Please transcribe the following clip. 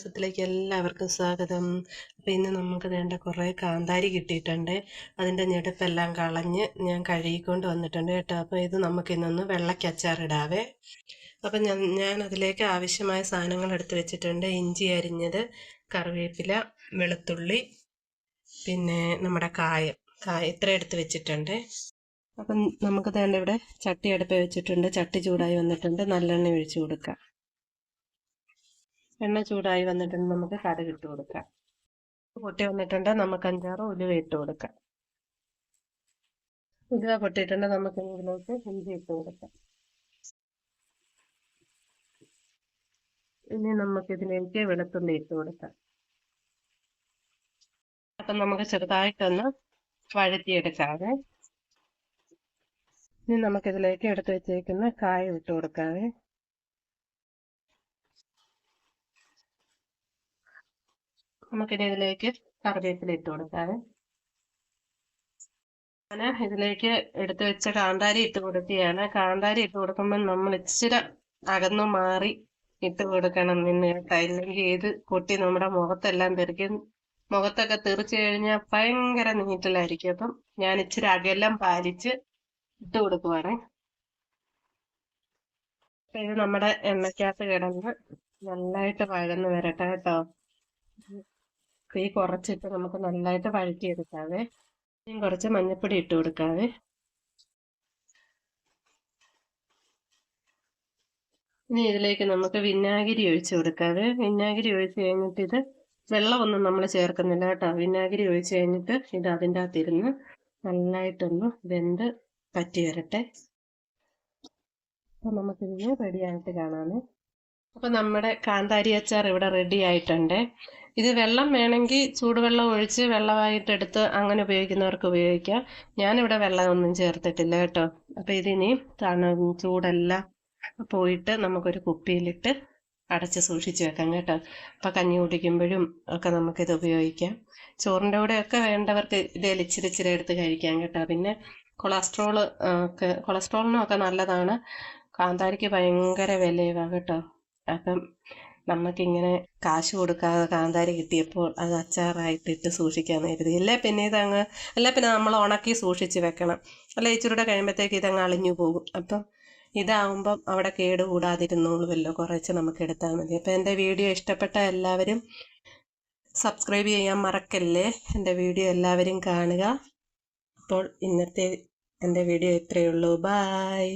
തോട്ടത്തിലേക്ക് എല്ലാവർക്കും സ്വാഗതം. അപ്പോൾ ഇന്ന് നമുക്ക് വേണ്ട കുറേ കാന്താരി കിട്ടിയിട്ടുണ്ട്. അതിന്റെ ഞെടുപ്പെല്ലാം കളഞ്ഞ് ഞാൻ കഴുകിക്കൊണ്ട് വന്നിട്ടുണ്ട് കേട്ടോ. അപ്പോൾ ഇത് നമുക്ക് ഇന്നൊന്ന് വെള്ളക്കച്ചാറിടാവേ. അപ്പം ഞാൻ ഞാൻ അതിലേക്ക് ആവശ്യമായ സാധനങ്ങൾ എടുത്ത് വെച്ചിട്ടുണ്ട്. ഇഞ്ചി അരിഞ്ഞത് കറിവേപ്പില വെളുത്തുള്ളി പിന്നെ നമ്മുടെ കായം. കായ ഇത്ര എടുത്ത് വെച്ചിട്ടുണ്ട്. അപ്പം നമുക്ക് വേണ്ട ഇവിടെ ചട്ടി അടുപ്പ് വെച്ചിട്ടുണ്ട്. ചട്ടി ചൂടായി വന്നിട്ടുണ്ട്. നല്ലെണ്ണ ഒഴിച്ചു കൊടുക്കാം. എണ്ണ ചൂടായി വന്നിട്ടുണ്ട്. നമുക്ക് കടുക് ഇട്ട് കൊടുക്കാം. പൊട്ടി വന്നിട്ടുണ്ട്. നമുക്ക് അഞ്ചാറ് ഉലുവ ഇട്ട് കൊടുക്കാം. ഉലുവ പൊട്ടിയിട്ടുണ്ട്. നമുക്ക് ഇതിലേക്ക് ഇഞ്ചി ഇട്ട് കൊടുക്കാം. ഇനി നമുക്ക് ഇതിലേക്ക് വെളുത്തുള്ളി ഇട്ട് കൊടുക്കാം. അപ്പം നമുക്ക് ചെറുതായിട്ടൊന്ന് വഴറ്റിയെടുക്കാവേ. ഇനി നമുക്കിതിലേക്ക് എടുത്ത് വെച്ചേക്കുന്ന കായ ഇട്ട് കൊടുക്കാവേ. നമുക്കിനി ഇതിലേക്ക് കറിവേപ്പില ഇട്ട് കൊടുക്കാം ഞാൻ ഇതിലേക്ക് എടുത്തു വെച്ച കാന്താരി ഇട്ട് കൊടുക്കുകയാണ്. കാന്താരി ഇട്ട് കൊടുക്കുമ്പോൾ നമ്മൾ ഇച്ചിരി അകന്നു മാറി ഇട്ട് കൊടുക്കണം നിന്ന് കേട്ടോ. ഇല്ലെങ്കിൽ ഇത് കുട്ടി നമ്മുടെ മുഖത്തെല്ലാം തെറിക്കും മുഖത്തൊക്കെ തെറിച്ചു കഴിഞ്ഞാൽ ഭയങ്കര നീറ്റലായിരിക്കും. അപ്പം ഞാൻ ഇച്ചിരി അകലം പാലിച്ച് ഇട്ട് കൊടുക്കുവാണേ. ഇത് നമ്മുടെ എണ്ണക്കകത്ത് കിടന്ന് നന്നായിട്ട് വഴന്ന് വരട്ടെ കേട്ടോ. തീ കുറച്ചിട്ട് നമുക്ക് നന്നായിട്ട് വഴറ്റിയെടുക്കാവേ. ഇനിയും കുറച്ച് മഞ്ഞൾപ്പൊടി ഇട്ട് കൊടുക്കാവേ. ഇനി ഇതിലേക്ക് നമുക്ക് വിനാഗിരി ഒഴിച്ചു കൊടുക്കാവേ. വിനാഗിരി ഒഴിച്ച് കഴിഞ്ഞിട്ട് ഇത് വെള്ളമൊന്നും നമ്മൾ ചേർക്കുന്നില്ല കേട്ടോ. വിനാഗിരി ഒഴിച്ച് കഴിഞ്ഞിട്ട് ഇത് അതിന്റെ അകത്തിരുന്ന് നന്നായിട്ടൊന്ന് വെന്ത് പറ്റി വരട്ടെ. അപ്പം നമുക്കിതിന് റെഡിയായിട്ട് കാണാമേ. അപ്പം നമ്മുടെ കാന്താരി അച്ചാർ ഇവിടെ റെഡി ആയിട്ടുണ്ട്. ഇത് വെള്ളം വേണമെങ്കിൽ ചൂടുവെള്ളം ഒഴിച്ച് വെള്ളമായിട്ട് എടുത്ത് അങ്ങനെ ഉപയോഗിക്കുന്നവർക്ക് ഉപയോഗിക്കാം. ഞാനിവിടെ വെള്ളമൊന്നും ചേർത്തിട്ടില്ല കേട്ടോ. അപ്പം ഇതിനി തണു ചൂടെല്ലാം പോയിട്ട് നമുക്കൊരു കുപ്പിയിലിട്ട് അടച്ച് സൂക്ഷിച്ച് വെക്കാം കേട്ടോ. അപ്പം കഞ്ഞി കുടിക്കുമ്പോഴും ഒക്കെ നമുക്കിത് ഉപയോഗിക്കാം. ചോറിന്റെ കൂടെയൊക്കെ വേണ്ടവർക്ക് ഇത് ഇച്ചിരി എടുത്ത് കഴിക്കാം കേട്ടോ. പിന്നെ കൊളസ്ട്രോൾ ഒക്കെ കൊളസ്ട്രോളിനും ഒക്കെ നല്ലതാണ്. കാന്താരിക്ക് ഭയങ്കര വിലയുമാണ് കേട്ടോ. അപ്പം നമുക്കിങ്ങനെ കാശ് കൊടുക്കാതെ കാന്താരി കിട്ടിയപ്പോൾ അത് അച്ചാറായിട്ടിട്ട് സൂക്ഷിക്കാൻ കരുതി. അല്ലേ പിന്നെ ഇതങ്ങ് അല്ലേ പിന്നെ നമ്മൾ ഉണക്കി സൂക്ഷിച്ച് വെക്കണം. അല്ല ഇച്ചിരൂടെ കഴിയുമ്പോഴത്തേക്ക് ഇതങ്ങ് അളിഞ്ഞു പോകും. അപ്പം ഇതാവുമ്പം അവിടെ കേട് കൂടാതിരുന്നോളുമല്ലോ. കുറച്ച് നമുക്ക് എടുത്താൽ മതി. അപ്പം എന്റെ വീഡിയോ ഇഷ്ടപ്പെട്ട എല്ലാവരും സബ്സ്ക്രൈബ് ചെയ്യാൻ മറക്കല്ലേ? എന്റെ വീഡിയോ എല്ലാവരും കാണുക. അപ്പോൾ ഇന്നത്തെ എന്റെ വീഡിയോ ഇത്രയേ ഉള്ളൂ. ബായ്.